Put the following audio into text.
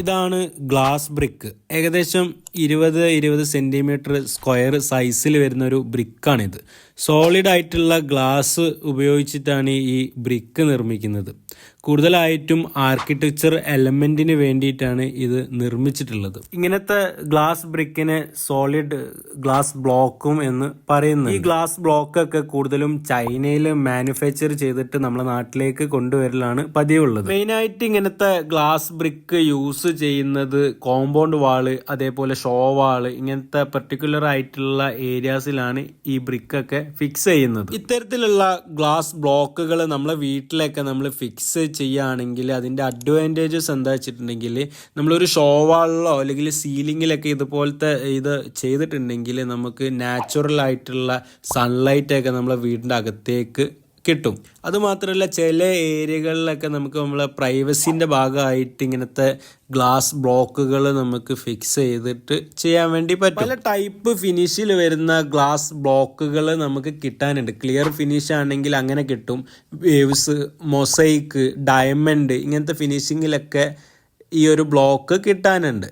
ഇതാണ് glass brick ഏകദേശം ഇരുപത് ഇരുപത് സെന്റിമീറ്റർ സ്ക്വയർ സൈസിൽ വരുന്ന ഒരു ബ്രിക്കാണിത് സോളിഡ് ആയിട്ടുള്ള ഗ്ലാസ് ഉപയോഗിച്ചിട്ടാണ് ഈ ബ്രിക്ക് നിർമ്മിക്കുന്നത്. കൂടുതലായിട്ടും ആർക്കിടെക്ചർ എലമെന്റിന് വേണ്ടിയിട്ടാണ് ഇത് നിർമ്മിച്ചിട്ടുള്ളത്. ഇങ്ങനത്തെ ഗ്ലാസ് ബ്രിക്കിനെ സോളിഡ് ഗ്ലാസ് ബ്ലോക്കും എന്ന് പറയുന്നു ഈ ഗ്ലാസ് ബ്ലോക്കൊക്കെ കൂടുതലും ചൈനയിൽ മാനുഫാക്ചർ ചെയ്തിട്ട് നമ്മുടെ നാട്ടിലേക്ക് കൊണ്ടുവരലാണ് പതിവുള്ളത്. മെയിനായിട്ട് ഇങ്ങനത്തെ ഗ്ലാസ് ബ്രിക്ക് യൂസ് ചെയ്യുന്നത് കോമ്പൗണ്ട് വാൾ അതേപോലെ ഷോ വാൾ ഇങ്ങനത്തെ പെർട്ടിക്കുലർ ആയിട്ടുള്ള ഏരിയാസിലാണ് ഈ ബ്രിക്കൊക്കെ ഫിക്സ് ചെയ്യുന്നത്. ഇത്തരത്തിലുള്ള ഗ്ലാസ് ബ്ലോക്കുകൾ നമ്മളെ വീട്ടിലൊക്കെ നമ്മൾ ഫിക്സ് ചെയ്യുകയാണെങ്കിൽ അതിന്റെ അഡ്വാന്റേജസ് എന്താ വെച്ചിട്ടുണ്ടെങ്കിൽ നമ്മളൊരു ഷോ വാളിലോ അല്ലെങ്കിൽ സീലിങ്ങിലൊക്കെ ഇതുപോലത്തെ ഇത് ചെയ്തിട്ടുണ്ടെങ്കിൽ നമുക്ക് നാച്ചുറൽ ആയിട്ടുള്ള സൺലൈറ്റ് ഒക്കെ നമ്മളെ വീടിന്റെ അകത്തേക്ക് കിട്ടും. അതുമാത്രമല്ല ചില ഏരിയകളിലൊക്കെ നമുക്ക് നമ്മളെ പ്രൈവസിന്റെ ഭാഗമായിട്ട് ഇങ്ങനത്തെ ഗ്ലാസ് ബ്ലോക്കുകൾ നമുക്ക് ഫിക്സ് ചെയ്തിട്ട് ചെയ്യാൻ വേണ്ടി പറ്റും. പല ടൈപ്പ് ഫിനിഷിൽ വരുന്ന ഗ്ലാസ് ബ്ലോക്കുകൾ നമുക്ക് കിട്ടാനുണ്ട്. ക്ലിയർ ഫിനിഷ് ആണെങ്കിൽ അങ്ങനെ കിട്ടും. വേവ്സ് മൊസൈക്ക് ഡയമണ്ട് ഇങ്ങനത്തെ ഫിനിഷിങ്ങിലൊക്കെ ഈ ഒരു ബ്ലോക്ക് കിട്ടാനുണ്ട്.